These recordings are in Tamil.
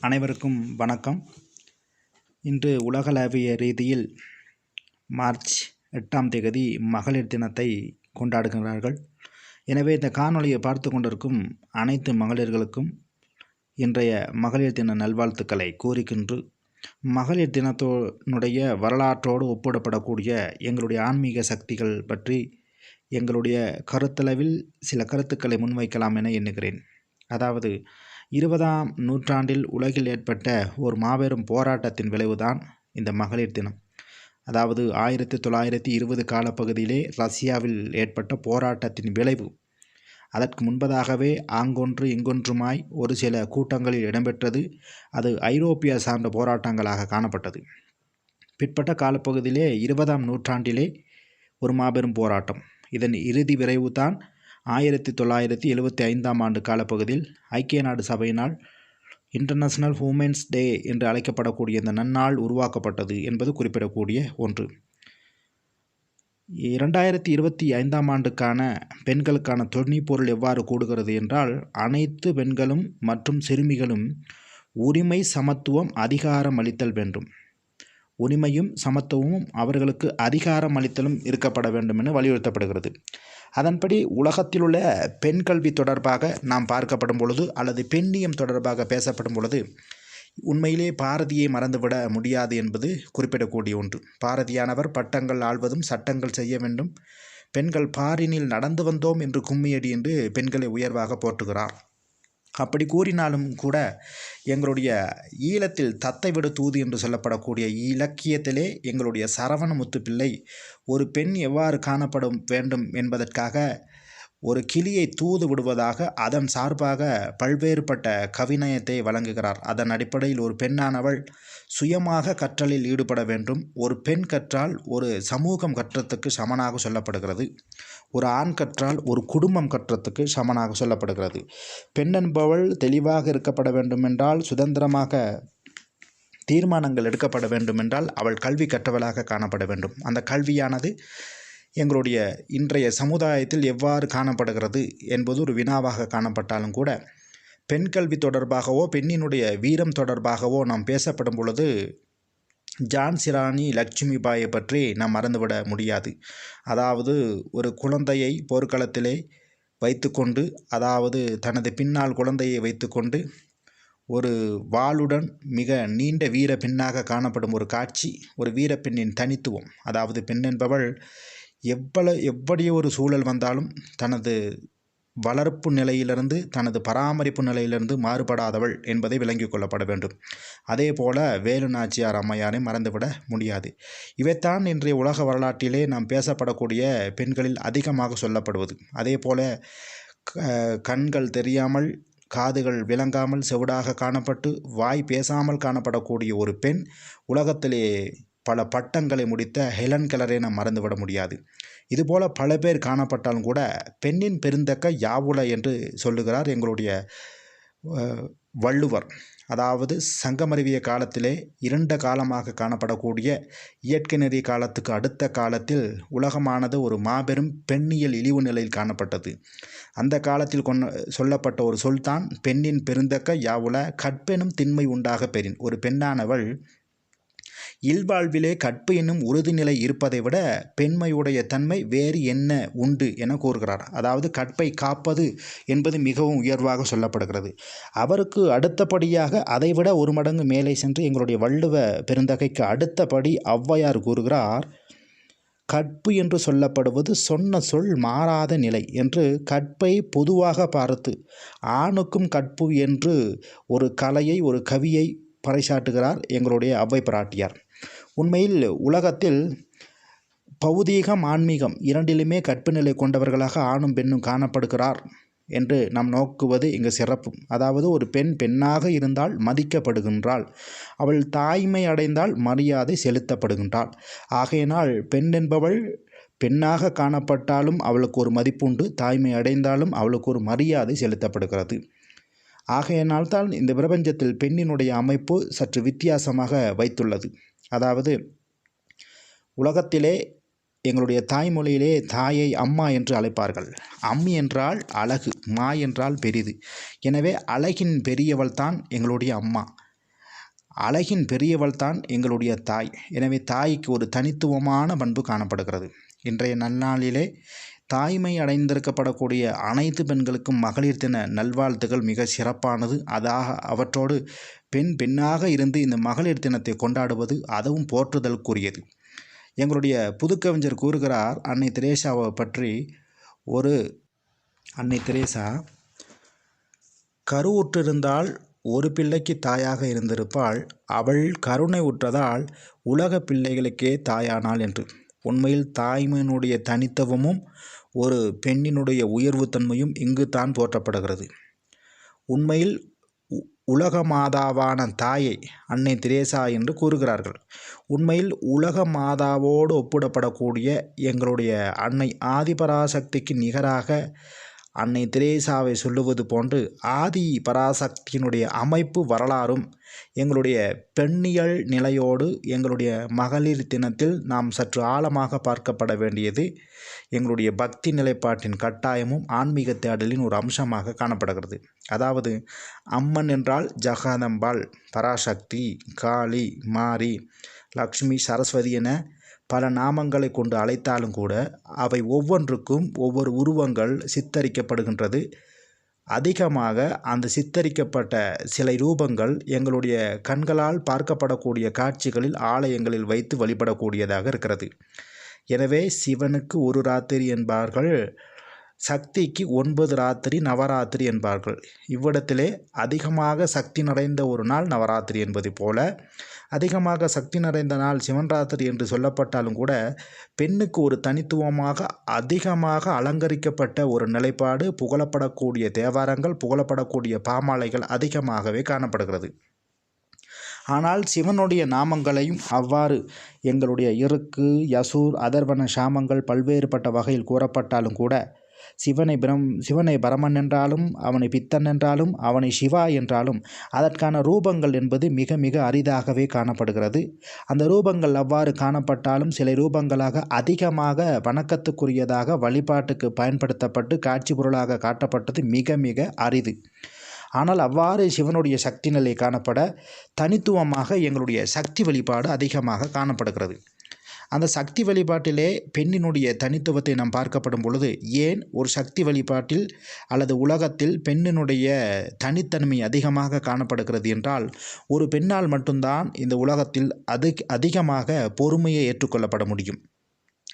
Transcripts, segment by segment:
அனைவருக்கும் வணக்கம். இன்று உலகளாவிய ரீதியில் மார்ச் எட்டாம் தேதி மகளிர் தினத்தை கொண்டாடுகிறார்கள். எனவே இந்த காணொலியை பார்த்து கொண்டிருக்கும் அனைத்து மகளிர்களுக்கும் இன்றைய மகளிர் தின நல்வாழ்த்துக்களை கூறுகின்று மகளிர் தினத்தோனுடைய வரலாற்றோடு ஒப்பிடப்படக்கூடிய எங்களுடைய ஆன்மீக சக்திகள் பற்றி எங்களுடைய கருத்தளவில் சில கருத்துக்களை முன்வைக்கலாம் என எண்ணுகிறேன். அதாவது இருபதாம் நூற்றாண்டில் உலகில் ஏற்பட்ட ஒரு மாபெரும் போராட்டத்தின் விளைவுதான் இந்த மகளிர் தினம். அதாவது ஆயிரத்தி தொள்ளாயிரத்தி இருபது காலப்பகுதியிலே ரஷ்யாவில் ஏற்பட்ட போராட்டத்தின் விளைவு. அதற்கு முன்பதாகவே ஆங்கொன்று இங்கொன்றுமாய் ஒரு சில கூட்டங்களில் இடம்பெற்றது. அது ஐரோப்பிய சார்ந்த போராட்டங்களாக காணப்பட்டது. பிற்பட்ட காலப்பகுதியிலே இருபதாம் நூற்றாண்டிலே ஒரு மாபெரும் போராட்டம். இதன் இறுதி விரைவு தான் ஆயிரத்தி தொள்ளாயிரத்தி எழுபத்தி ஐந்தாம் ஆண்டு காலப்பகுதியில் ஐக்கிய நாடு சபையினால் இன்டர்நேஷ்னல் உமன்ஸ் டே என்று அழைக்கப்படக்கூடிய இந்த நன்னாள் உருவாக்கப்பட்டது என்பது குறிப்பிடக்கூடிய ஒன்று. இரண்டாயிரத்தி இருபத்தி ஐந்தாம் ஆண்டுக்கான பெண்களுக்கான தொன்னிப்பொருள் எவ்வாறு கூடுகிறது என்றால் அனைத்து பெண்களும் மற்றும் சிறுமிகளும் உரிமை சமத்துவம் அதிகாரம் அளித்தல் வேண்டும். உரிமையும் சமத்துவமும் அவர்களுக்கு அதிகாரம் அளித்தலும் இருக்கப்பட வேண்டும் என வலியுறுத்தப்படுகிறது. அதன்படி உலகத்தில் உள்ள பெண் கல்வி தொடர்பாக நாம் பார்க்கப்படும் பொழுது அல்லது பெண்ணியம் தொடர்பாக பேசப்படும் பொழுது உண்மையிலே பாரதியை மறந்துவிட முடியாது என்பது குறிப்பிடக்கூடிய ஒன்று. பாரதியானவர் பட்டங்கள் ஆள்வதும் சட்டங்கள் செய்ய வேண்டும். பெண்கள் பாரினில் நடந்து வந்தோம் என்று கும்மியடி என்று பெண்களை உயர்வாக போற்றுகிறார். அப்படி கூறினாலும் கூட எங்களுடைய ஈழத்தில் தத்தை விடு தூது என்று சொல்லப்படக்கூடிய இலக்கியத்திலே எங்களுடைய சரவணமுத்து பிள்ளை ஒரு பெண் எவ்வாறு காணப்படும் வேண்டும் என்பதற்காக ஒரு கிளியை தூது விடுவதாக அதன் சார்பாக பல்வேறுபட்ட கவிநயத்தை வழங்குகிறார். அதன் அடிப்படையில் ஒரு பெண்ணானவள் சுயமாக கற்றலில் ஈடுபட வேண்டும். ஒரு பெண் கற்றால் ஒரு சமூகம் கற்றத்துக்கு சமனாக சொல்லப்படுகிறது. ஒரு ஆண் கற்றால் ஒரு குடும்பம் கற்றத்துக்கு சமனாக சொல்லப்படுகிறது. பெண் என்பவள் தெளிவாக இருக்கப்பட வேண்டுமென்றால் சுதந்திரமாக தீர்மானங்கள் எடுக்கப்பட வேண்டுமென்றால் அவள் கல்வி கற்றவளாக காணப்பட வேண்டும். அந்த கல்வியானது எங்களுடைய இன்றைய சமுதாயத்தில் எவ்வாறு காணப்படுகிறது என்பது ஒரு வினாவாக காணப்பட்டாலும் கூட பெண் கல்வி தொடர்பாகவோ பெண்ணினுடைய வீரம் தொடர்பாகவோ நாம் பேசப்படும் பொழுது ஜான்சிராணி லட்சுமி பாயை பற்றி நாம் மறந்துவிட முடியாது. அதாவது ஒரு குழந்தையை போர்க்களத்திலே வைத்துக்கொண்டு அதாவது தனது பின்னால் குழந்தையை வைத்துக்கொண்டு ஒரு வாளுடன் மிக நீண்ட வீர பெண்ணாக காணப்படும் ஒரு காட்சி ஒரு வீரப்பெண்ணின் தனித்துவம். அதாவது பெண் என்பவள் எவ்வளவு எப்படி ஒரு சூழல் வந்தாலும் தனது வளர்ப்பு நிலையிலிருந்து தனது பராமரிப்பு நிலையிலிருந்து மாறுபடாதவள் என்பதை விளங்கிக் கொள்ளப்பட வேண்டும். அதே போல வேலு நாச்சியார் அம்மையாரை மறந்துவிட முடியாது. இவைத்தான் இன்றைய உலக வரலாற்றிலே நாம் பேசப்படக்கூடிய பெண்களில் அதிகமாக சொல்லப்படுவது. அதே போல கண்கள் தெரியாமல் காதுகள் விளங்காமல் செவிடாக காணப்பட்டு வாய் பேசாமல் காணப்படக்கூடிய ஒரு பெண் உலகத்திலே பல பட்டங்களை முடித்த ஹெலன் கெலரை நாம் மறந்துவிட முடியாது. இதுபோல் பல பேர் காணப்பட்டாலும் கூட பெண்ணின் பெருந்தக்க யாவுல என்று சொல்லுகிறார் எங்களுடைய வள்ளுவர். அதாவது சங்கமருவிய காலத்திலே இரண்ட காலமாக காணப்படக்கூடிய இயற்கை நெறி காலத்துக்கு அடுத்த காலத்தில் உலகமானது ஒரு மாபெரும் பெண்ணியல் இழிவு நிலையில் காணப்பட்டது. அந்த காலத்தில் கொண்ட சொல்லப்பட்ட ஒரு சொல்தான் பெண்ணின் பெருந்தக்க யாவுல கற்பெனும் திண்மை உண்டாக பெறின். ஒரு பெண்ணானவள் இல்வாழ்விலே கற்பு என்னும் உறுதிநிலை இருப்பதை விட பெண்மையுடைய தன்மை வேறு என்ன உண்டு என கூறுகிறார். அதாவது கற்பை காப்பது என்பது மிகவும் உயர்வாக சொல்லப்படுகிறது. அவருக்கு அடுத்தபடியாக அதைவிட ஒரு மடங்கு மேலே சென்று எங்களுடைய வள்ளுவ பெருந்தகைக்கு அடுத்தபடி ஔவையார் கூறுகிறார் கற்பு என்று சொல்லப்படுவது சொன்ன சொல் மாறாத நிலை என்று கற்பை பொதுவாக பார்த்து ஆணுக்கும் கற்பு என்று ஒரு கலையை ஒரு கவியை பறைசாட்டுகிறார் எங்களுடைய அவ்வை பிராட்டியார். உண்மையில் உலகத்தில் பௌதீகம் ஆன்மீகம் இரண்டிலுமே கற்பு நிலை கொண்டவர்களாக ஆணும் பெண்ணும் காணப்படுகிறார் என்று நாம் நோக்குவது இங்கு சிறப்பு. அதாவது ஒரு பெண் பெண்ணாக இருந்தால் மதிக்கப்படுகின்றாள். அவள் தாய்மை அடைந்தால் மரியாதை செலுத்தப்படுகின்றாள். ஆகையினால் பெண் என்பவள் பெண்ணாக காணப்பட்டாலும் அவளுக்கு ஒரு மதிப்புண்டு தாய்மை அடைந்தாலும் அவளுக்கு ஒரு மரியாதை செலுத்தப்படுகிறது. ஆகையினால்தான் இந்த பிரபஞ்சத்தில் பெண்ணினுடைய அமைப்பு சற்று வித்தியாசமாக வைத்துள்ளது. அதாவது உலகத்திலே எங்களுடைய தாய்மொழியிலே தாயை அம்மா என்று அழைப்பார்கள். அம்மி என்றால் அழகு மா என்றால் பெரிது. எனவே அழகின் பெரியவள் தான் எங்களுடைய அம்மா. அழகின் பெரியவள் தான் எங்களுடைய தாய். எனவே தாய்க்கு ஒரு தனித்துவமான பண்பு காணப்படுகிறது. இன்றைய நன்னாளிலே தாய்மை அடைந்திருக்கப்படக்கூடிய அனைத்து பெண்களுக்கும் மகளிர் தின நல்வாழ்த்துகள் மிக சிறப்பானது. அதாக அவற்றோடு பெண் பெண்ணாக இருந்து இந்த மகளிர் தினத்தை கொண்டாடுவது அதுவும் போற்றுதலுக்குரியது. எங்களுடைய புதுக்கவிஞர் கூறுகிறார் அன்னை திரேசாவை பற்றி ஒரு அன்னை திரேசா கருவுற்றிருந்தால் ஒரு பிள்ளைக்கு தாயாக இருந்திருப்பாள். அவள் கருணை உற்றதால் உலக பிள்ளைகளுக்கே தாயானாள் என்று. உண்மையில் தாய்மையினுடைய தனித்துவமும் ஒரு பெண்ணினுடைய உயர்வுத்தன்மையும் இங்கு தான் போற்றப்படுகிறது. உண்மையில் உலக மாதாவான தாயை அன்னை திரேசா என்று கூறுகிறார்கள். உண்மையில் உலக மாதாவோடு ஒப்பிடப்படக்கூடிய எங்களுடைய அன்னை ஆதிபராசக்திக்கு நிகராக அன்னை திரேசாவை சொல்லுவது போன்று ஆதி பராசக்தியினுடைய அமைப்பு வரலாறும் எங்களுடைய பெண்ணியல் நிலையோடு எங்களுடைய மகளிர் தினத்தில் நாம் சற்று ஆழமாக பார்க்கப்பட வேண்டியது எங்களுடைய பக்தி நிலைப்பாட்டின் கட்டாயமும் ஆன்மீக தேடலின் ஒரு அம்சமாக காணப்படுகிறது. அதாவது அம்மன் என்றால் ஜகாதம்பாள் பராசக்தி காளி மாரி லக்ஷ்மி சரஸ்வதி என பல நாமங்களை கொண்டு அழைத்தாலும் கூட அவை ஒவ்வொன்றுக்கும் ஒவ்வொரு உருவங்கள் சித்தரிக்கப்படுகின்றது. அதிகமாக அந்த சித்தரிக்கப்பட்ட சிலை ரூபங்கள் எங்களுடைய கண்களால் பார்க்கப்படக்கூடிய காட்சிகளில் ஆலயங்களில் வைத்து வழிபடக்கூடியதாக இருக்கிறது. எனவே சிவனுக்கு ஒரு ராத்திரி என்பார்கள். சக்திக்கு ஒன்பது ராத்திரி நவராத்திரி என்பார்கள். இவ்விடத்திலே அதிகமாக சக்தி நிறைந்த ஒரு நாள் நவராத்திரி என்பது போல அதிகமாக சக்தி நிறைந்த நாள் சிவன் ராத்திரி என்று சொல்லப்பட்டாலும் கூட பெண்ணுக்கு ஒரு தனித்துவமாக அதிகமாக அலங்கரிக்கப்பட்ட ஒரு நிலைப்பாடு புகழப்படக்கூடிய தேவாரங்கள் புகழப்படக்கூடிய பாமாலைகள் அதிகமாகவே காணப்படுகிறது. ஆனால் சிவனுடைய நாமங்களையும் அவ்வாறு எங்களுடைய இருக்கு யசூர் அதர்வன சாமங்கள் பல்வேறுபட்ட வகையில் கூறப்பட்டாலும் கூட சிவனை பிரம் சிவனை பரமன் என்றாலும் அவனை பித்தன் என்றாலும் அவனை சிவா என்றாலும் அதற்கான ரூபங்கள் என்பது மிக மிக அரிதாகவே காணப்படுகிறது. அந்த ரூபங்கள் அவ்வாறு காணப்பட்டாலும் சில ரூபங்களாக அதிகமாக வணக்கத்துக்குரியதாக வழிபாட்டுக்கு பயன்படுத்தப்பட்டு காட்சி பொருளாக காட்டப்பட்டது மிக மிக அரிது. ஆனால் அவ்வாறு சிவனுடைய சக்தி நிலை காணப்பட தனித்துவமாக எங்களுடைய சக்தி வழிபாடு அதிகமாக காணப்படுகிறது. அந்த சக்தி வழிபாட்டிலே பெண்ணினுடைய தனித்துவத்தை நாம் பார்க்கப்படும் பொழுது ஏன் ஒரு சக்தி வழிபாட்டில் அல்லது உலகத்தில் பெண்ணினுடைய தனித்தன்மை அதிகமாக காணப்படுகிறது என்றால் ஒரு பெண்ணால் மட்டும்தான் இந்த உலகத்தில் அது அதிகமாக பொறுமையை ஏற்றுக்கொள்ளப்பட முடியும்.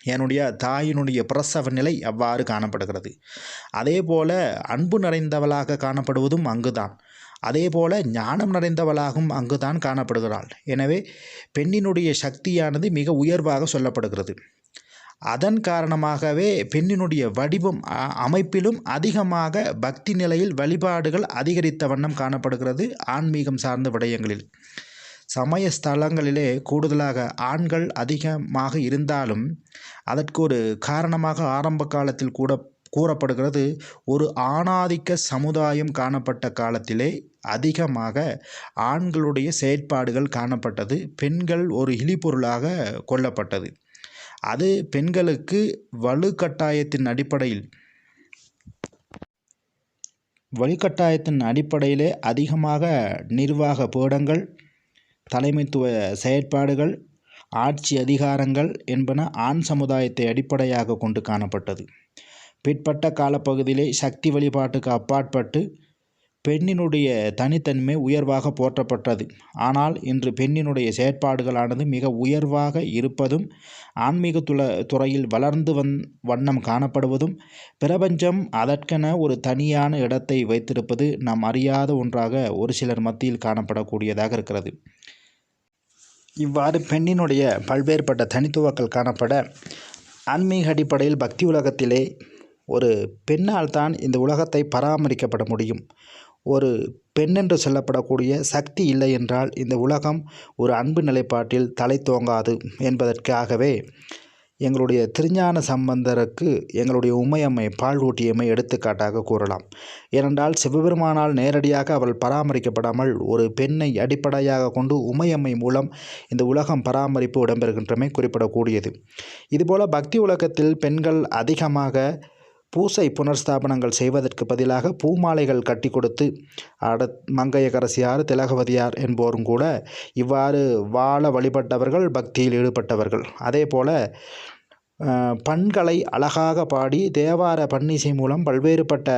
என்னுடைய தாயினுடைய பிரசவ நிலை அவ்வாறு காணப்படுகிறது. அதே போல அன்பு நிறைந்தவளாக காணப்படுவதும் அங்குதான். அதேபோல ஞானம் நிறைந்தவளாகவும் அங்குதான் காணப்படுகிறாள். எனவே பெண்ணினுடைய சக்தியானது மிக உயர்வாக சொல்லப்படுகிறது. அதன் காரணமாகவே பெண்ணினுடைய வடிவம் அமைப்பிலும் அதிகமாக பக்தி நிலையில் வழிபாடுகள் அதிகரித்த வண்ணம் காணப்படுகிறது ஆன்மீகம் சார்ந்த விடயங்களில். சமய ஸ்தலங்களிலே கூடுதலாக ஆண்கள் அதிகமாக இருந்தாலும் அதற்கு ஒரு காரணமாக ஆரம்ப காலத்தில் கூட கூறப்படுகிறது. ஒரு ஆணாதிக்க சமுதாயம் காணப்பட்ட காலத்திலே அதிகமாக ஆண்களுடைய செயற்பாடுகள் காணப்பட்டது. பெண்கள் ஒரு இழிபொருளாக கொல்லப்பட்டது அது பெண்களுக்கு வலுக்கட்டாயத்தின் அடிப்படையில் வழிகட்டாயத்தின் அடிப்படையிலே அதிகமாக நிர்வாக பீடங்கள் தலைமைத்துவ செயற்பாடுகள் ஆட்சி அதிகாரங்கள் என்பன ஆண் சமுதாயத்தை அடிப்படையாக கொண்டு காணப்பட்டது. பிற்பட்ட காலப்பகுதியிலே சக்தி வழிபாட்டுக்கு அப்பாற்பட்டு பெண்ணினுடைய தனித்தன்மை உயர்வாக போற்றப்பட்டது. ஆனால் இன்று பெண்ணினுடைய செயற்பாடுகளானது மிக உயர்வாக இருப்பதும் ஆன்மீக துல துறையில் வளர்ந்து வந் வண்ணம் காணப்படுவதும் பிரபஞ்சம் அதற்கென ஒரு தனியான இடத்தை வைத்திருப்பது நாம் அறியாத ஒன்றாக ஒரு சிலர் மத்தியில் காணப்படக்கூடியதாக இருக்கிறது. இவ்வாறு பெண்ணினுடைய பல்வேறுபட்ட தனித்துவங்கள் காணப்பட ஆன்மீக அடிப்படையில் பக்தி உலகத்திலே ஒரு பெண்ணால் தான் இந்த உலகத்தை பராமரிக்கப்பட முடியும். ஒரு பெண்ணென்று சொல்லப்படக்கூடிய சக்தி இல்லை என்றால் இந்த உலகம் ஒரு அன்பு நிலைப்பாட்டில் தலை தோங்காது என்பதற்காகவே எங்களுடைய திருஞான சம்பந்தருக்கு எங்களுடைய உமையம்மை பால் ஊட்டியம்மை எடுத்துக்காட்டாக கூறலாம். ஏனென்றால் சிவபெருமானால் நேரடியாக அவள் பராமரிக்கப்படாமல் ஒரு பெண்ணை அடிப்படையாக கொண்டு உமையம்மை மூலம் இந்த உலகம் பராமரிப்பு இடம்பெறுகின்றமை குறிப்பிடக்கூடியது. இதுபோல பக்தி உலகத்தில் பெண்கள் அதிகமாக பூசை புனர்ஸ்தாபனங்கள் செய்வதற்கு பதிலாக பூமாலைகள் கட்டி கொடுத்து அட மங்கையகரசியார் திலகவதியார் என்போரும் கூட இவ்வாறு வாழ வழிபட்டவர்கள் பக்தியில் ஈடுபட்டவர்கள். அதே போல பண்களை அழகாக பாடி தேவார பன்னிசை மூலம் பல்வேறுபட்ட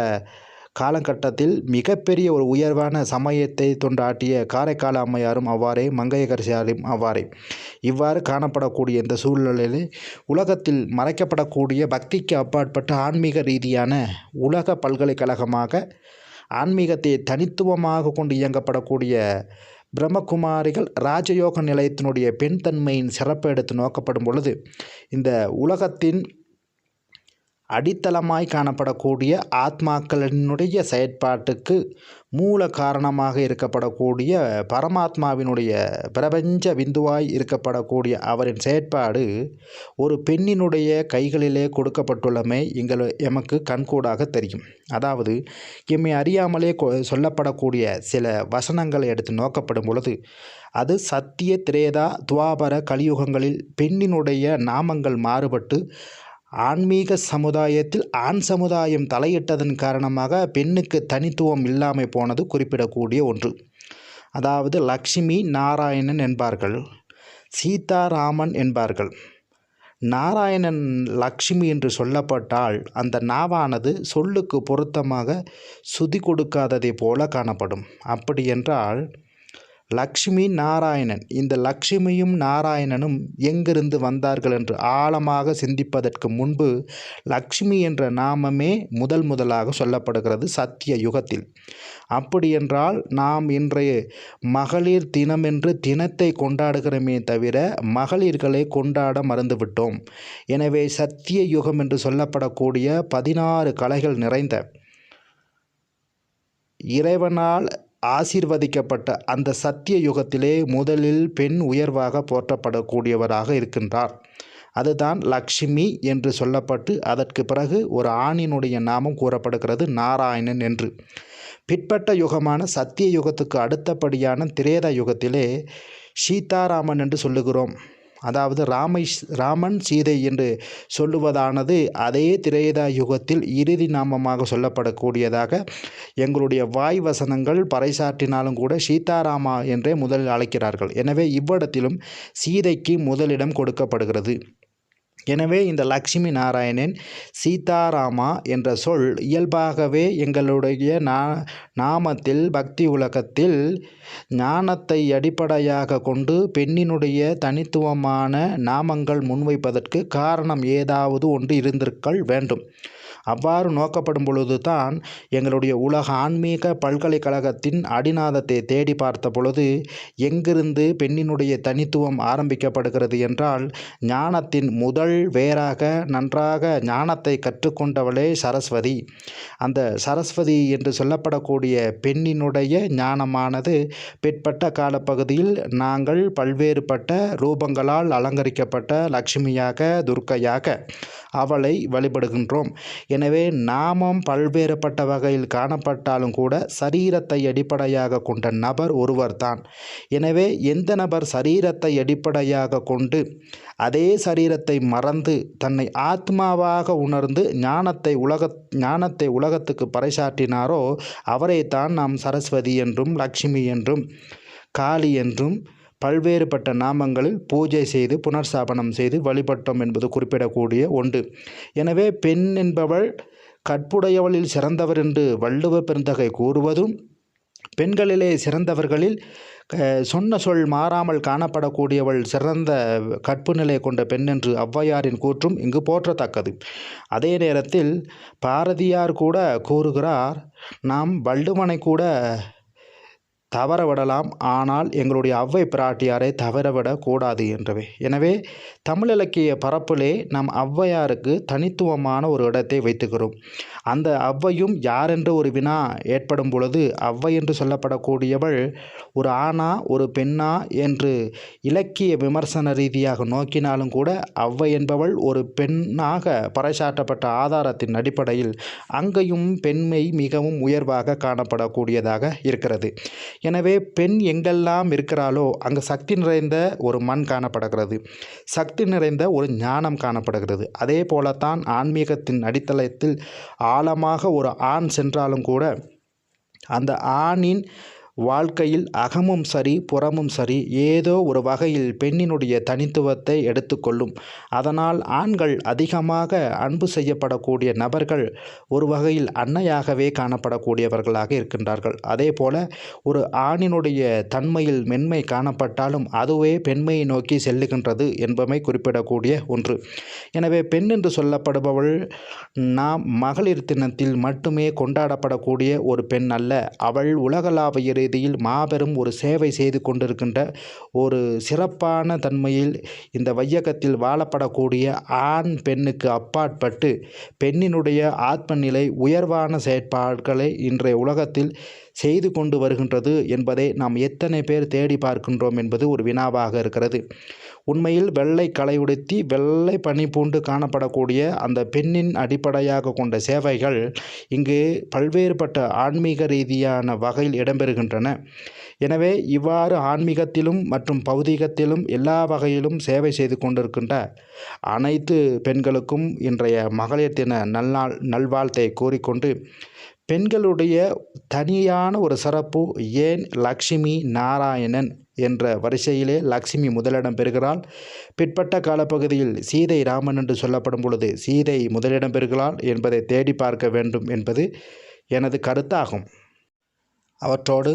காலகட்டத்தில் மிகப்பெரிய ஒரு உயர்வான சமயத்தை தொண்டாட்டிய காரைக்கால அம்மையாரும் அவ்வாறே மங்கையகரசியாரும் அவ்வாறே. இவ்வாறு காணப்படக்கூடிய இந்த சூழ்நிலையில் உலகத்தில் மறைக்கப்படக்கூடிய பக்திக்கு அப்பாற்பட்ட ஆன்மீக ரீதியான உலக பல்கலைக்கழகமாக ஆன்மீகத்தை தனித்துவமாக கொண்டு இயங்கப்படக்கூடிய பிரம்மகுமாரிகள் ராஜயோக நிலையத்தினுடைய பெண் தன்மையின் சிறப்பு எடுத்து நோக்கப்படும் பொழுது இந்த உலகத்தின் அடித்தளமாய் காணப்படக்கூடிய ஆத்மாக்களினுடைய செயற்பாட்டுக்கு மூல காரணமாக இருக்கப்படக்கூடிய பரமாத்மாவினுடைய பிரபஞ்ச விந்துவாய் இருக்கப்படக்கூடிய அவரின் செயற்பாடு ஒரு பெண்ணினுடைய கைகளிலே கொடுக்கப்பட்டுள்ளமை எங்கள் எமக்கு கண்கூடாக தெரியும். அதாவது எம்மை அறியாமலே சொல்லப்படக்கூடிய சில வசனங்களை எடுத்து நோக்கப்படும் பொழுது அது சத்திய திரேதா துவாபர கலியுகங்களில் பெண்ணினுடைய நாமங்கள் மாறுபட்டு ஆன்மீக சமுதாயத்தில் ஆண் சமுதாயம் தலையிட்டதன் காரணமாக பெண்ணுக்கு தனித்துவம் இல்லாமல் போனது குறிப்பிடக்கூடிய ஒன்று. அதாவது லக்ஷ்மி நாராயணன் என்பார்கள் சீதாராமன் என்பார்கள். நாராயணன் லக்ஷ்மி என்று சொல்லப்பட்டால் அந்த நாவானது சொல்லுக்கு பொருத்தமாக சுதி கொடுக்காததை போல காணப்படும். அப்படி என்றால் லக்ஷ்மி நாராயணன். இந்த லக்ஷ்மியும் நாராயணனும் எங்கிருந்து வந்தார்கள் என்று ஆழமாக சிந்திப்பதற்கு முன்பு லக்ஷ்மி என்ற நாமமே முதல் முதலாக சொல்லப்படுகிறது சத்திய யுகத்தில். அப்படியென்றால் நாம் இன்றைய மகளிர் தினம் என்று தினத்தை கொண்டாடுகிறோமே தவிர மகளிர்களை கொண்டாட மறந்துவிட்டோம். எனவே சத்திய யுகம் என்று சொல்லப்படக்கூடிய பதினாறு கலைகள் நிறைந்த இறைவனால் ஆசீர்வதிக்கப்பட்ட அந்த சத்திய யுகத்திலே முதலில் பெண் உயர்வாக போற்றப்படக்கூடியவராக இருக்கின்றார். அதுதான் லக்ஷ்மி என்று சொல்லப்பட்டு அதற்கு பிறகு ஒரு ஆணினுடைய நாமம் கூறப்படுகிறது நாராயணன் என்று. பிற்பட்ட யுகமான சத்திய யுகத்துக்கு அடுத்தபடியான திரேத யுகத்திலே சீதாராமன் என்று சொல்லுகிறோம். அதாவது ராமை ராமன் சீதை என்று சொல்லுவதானது அதே திரேதா யுகத்தில் இறுதி நாமமாக சொல்லப்படக்கூடியதாக எங்களுடைய வாய் வசனங்கள் பறைசாற்றினாலும் கூட சீதாராமா என்றே முதலில் அழைக்கிறார்கள். எனவே இவ்விடத்திலும் சீதைக்கு முதலிடம் கொடுக்கப்படுகிறது. எனவே இந்த லக்ஷ்மி நாராயணன் சீதாராமா என்ற சொல் இயல்பாகவே எங்களுடைய நா நாமத்தில் பக்தி உலகத்தில் ஞானத்தை அடிப்படையாக கொண்டு பெண்ணினுடைய தனித்துவமான நாமங்கள் முன்வைப்பதற்கு காரணம் ஏதாவது ஒன்று இருந்திருக்கல் வேண்டும். அவ்வாறு நோக்கப்படும் பொழுது தான் எங்களுடைய உலக ஆன்மீக பல்கலைக்கழகத்தின் அடிநாதத்தை தேடி பார்த்த பொழுது எங்கிருந்து பெண்ணினுடைய தனித்துவம் ஆரம்பிக்கப்படுகிறது என்றால் ஞானத்தின் முதல் வேறாக நன்றாக ஞானத்தை கற்றுக்கொண்டவளே சரஸ்வதி. அந்த சரஸ்வதி என்று சொல்லப்படக்கூடிய பெண்ணினுடைய ஞானமானது பிற்பட்ட காலப்பகுதியில் நாங்கள் பல்வேறுபட்ட ரூபங்களால் அலங்கரிக்கப்பட்ட லக்ஷ்மியாக துர்க்கையாக அவளை வழிபடுகின்றோம். எனவே நாமம் பல்வேறுபட்ட வகையில் காணப்பட்டாலும் கூட சரீரத்தை அடிப்படையாக கொண்ட நபர் ஒருவர்தான். எனவே எந்த நபர் சரீரத்தை அடிப்படையாக கொண்டு அதே சரீரத்தை மறந்து தன்னை ஆத்மாவாக உணர்ந்து ஞானத்தை உலக ஞானத்தை உலகத்துக்கு பறைசாற்றினாரோ அவரை தான் நாம் சரஸ்வதி என்றும் லக்ஷ்மி என்றும் காளி என்றும் பல்வேறுபட்ட நாமங்களில் பூஜை செய்து புனர்ஸ்தாபனம் செய்து வழிபட்டோம் என்பது குறிப்பிடக்கூடிய ஒன்று. எனவே பெண் என்பவள் கற்புடையவளில் சிறந்தவர் என்று வள்ளுவ பெருந்தகை கூறுவதும் பெண்களிலே சிறந்தவர்களில் சொன்ன சொல் மாறாமல் காணப்படக்கூடியவள் சிறந்த கற்பு நிலை கொண்ட பெண் என்று ஔவையாரின் கூற்றும் இங்கு போற்றத்தக்கது. அதே நேரத்தில் பாரதியார் கூட கூறுகிறார் நாம் வள்ளுவனை கூட தவற விடலாம் ஆனால் எங்களுடைய அவ்வை பிராட்டியாரை தவறவிடக்கூடாது என்றவை. எனவே தமிழ் இலக்கிய பரப்பிலே நம் ஔவையாருக்கு தனித்துவமான ஒரு இடத்தை வைத்துக்கிறோம். அந்த ஔவையும் யாரென்று ஒரு வினா ஏற்படும் பொழுது ஔவை என்று சொல்லப்படக்கூடியவள் ஒரு ஆணா ஒரு பெண்ணா என்று இலக்கிய விமர்சன ரீதியாக நோக்கினாலும் கூட ஔவை என்பவள் ஒரு பெண்ணாக பறைசாற்றப்பட்ட ஆதாரத்தின் அடிப்படையில் அங்கேயும் பெண்மை மிகவும் உயர்வாக காணப்படக்கூடியதாக இருக்கிறது. எனவே பெண் எங்கெல்லாம் இருக்கிறாளோ அங்கு சக்தி நிறைந்த ஒரு மண் காணப்படுகிறது. சக்தி நிறைந்த ஒரு ஞானம் காணப்படுகிறது. அதே போலத்தான் ஆன்மீகத்தின் அடித்தளத்தில் ஆழமாக ஒரு ஆண் சென்றாலும் கூட அந்த ஆணின் வாழ்க்கையில் அகமும் சரி புறமும் சரி ஏதோ ஒரு வகையில் பெண்ணினுடைய தனித்துவத்தை எடுத்துக்கொள்ளும். அதனால் ஆண்கள் அதிகமாக அன்பு செய்யப்படக்கூடிய நபர்கள் ஒரு வகையில் அன்னையாகவே காணப்படக்கூடியவர்களாக இருக்கின்றார்கள். அதே போல ஒரு ஆணினுடைய தன்மையில் மென்மை காணப்பட்டாலும் அதுவே பெண்மையை நோக்கி செல்லுகின்றது என்பமை குறிப்பிடக்கூடிய ஒன்று. எனவே பெண் என்று சொல்லப்படுபவள் நாம் மகளிர் தினத்தில் மட்டுமே கொண்டாடப்படக்கூடிய ஒரு பெண் அல்ல அவள் உலகளாவிய ரீதியில் மாபெரும் ஒரு சேவை செய்து கொண்டிருக்கின்ற ஒரு சிறப்பான தன்மையில் இந்த வையகத்தில் வாழப்படக்கூடிய ஆண் பெண்ணுக்கு அப்பாற்பட்டு பெண்ணினுடைய ஆத்ம நிலை உயர்வான செயற்பாடுகளை இன்றைய உலகத்தில் செய்து கொண்டு வருகின்றது என்பதை நாம் எத்தனை பேர் தேடி பார்க்கின்றோம் என்பது ஒரு வினாவாக இருக்கிறது. உண்மையில் வெள்ளை களையுடுத்தி வெள்ளை பனி பூண்டு காணப்படக்கூடிய அந்த பெண்ணின் அடிப்படையாக கொண்ட சேவைகள் இங்கு பல்வேறுபட்ட ஆன்மீக ரீதியான வகையில் இடம்பெறுகின்றன. எனவே இவ்வாறு ஆன்மீகத்திலும் மற்றும் பௌதீகத்திலும் எல்லா வகையிலும் சேவை செய்து கொண்டிருக்கின்ற அனைத்து பெண்களுக்கும் இன்றைய மகளிர் தின நல்நாள் நல்வாழ்த்தை கூறிக்கொண்டு பெண்களுடைய தனியான ஒரு சிறப்பு ஏன் லக்ஷ்மி நாராயணன் என்ற வரிசையிலே லக்ஷ்மி முதலிடம் பெறுகிறாள். பிற்பட்ட காலப்பகுதியில் சீதை ராமன் என்று சொல்லப்படும் பொழுது சீதை முதலிடம் பெறுகிறாள் என்பதை தேடி பார்க்க வேண்டும் என்பது எனது கருத்தாகும். அவற்றோடு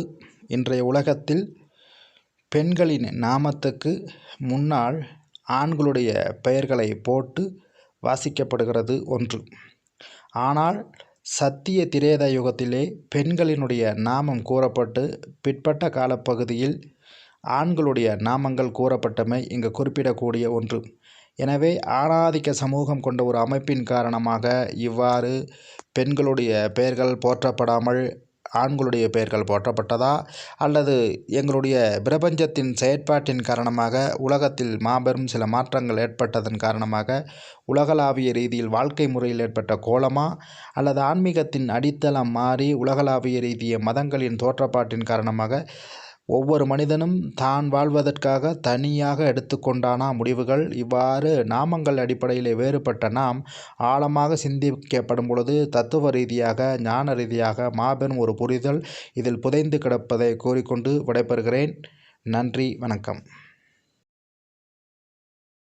இன்றைய உலகத்தில் பெண்களின் நாமத்துக்கு முன்னால் ஆண்களுடைய பெயர்களை போட்டு வாசிக்கப்படுகிறது ஒன்று. ஆனால் சத்திய திரேத யுகத்திலே பெண்களினுடைய நாமம் கூறப்பட்டு பிற்பட்ட காலப்பகுதியில் ஆண்களுடைய நாமங்கள் கூறப்பட்டமை இங்கு குறிப்பிடக்கூடிய ஒன்று. எனவே ஆணாதிக்க சமூகம் கொண்ட ஒரு அமைப்பின் காரணமாக இவ்வாறு பெண்களுடைய பெயர்கள் போற்றப்படாமல் ஆண்களுடைய பெயர்கள் போற்றப்பட்டதா? அல்லது எங்களுடைய பிரபஞ்சத்தின் செயற்பாட்டின் காரணமாக உலகத்தில் மாபெரும் சில மாற்றங்கள் ஏற்பட்டதன் காரணமாக உலகளாவிய ரீதியில் வாழ்க்கை முறையில் ஏற்பட்ட கோலமா? அல்லது ஆன்மீகத்தின் அடித்தளம் மாறி உலகளாவிய ரீதிய மதங்களின் தோற்றப்பாட்டின் காரணமாக ஒவ்வொரு மனிதனும் தான் வாழ்வதற்காக தனியாக எடுத்துக்கொண்டானா முடிவுகள்? இவ்வாறு நாமங்கள் அடிப்படையில் வேறுபட்ட நாம் ஆழமாக சிந்திக்கப்படும் பொழுது தத்துவ ரீதியாக ஞான ரீதியாக மாபெரும் ஒரு புரிதல் இதில் புதைந்து கிடப்பதை கூறிக்கொண்டு விடைபெறுகிறேன். நன்றி வணக்கம்.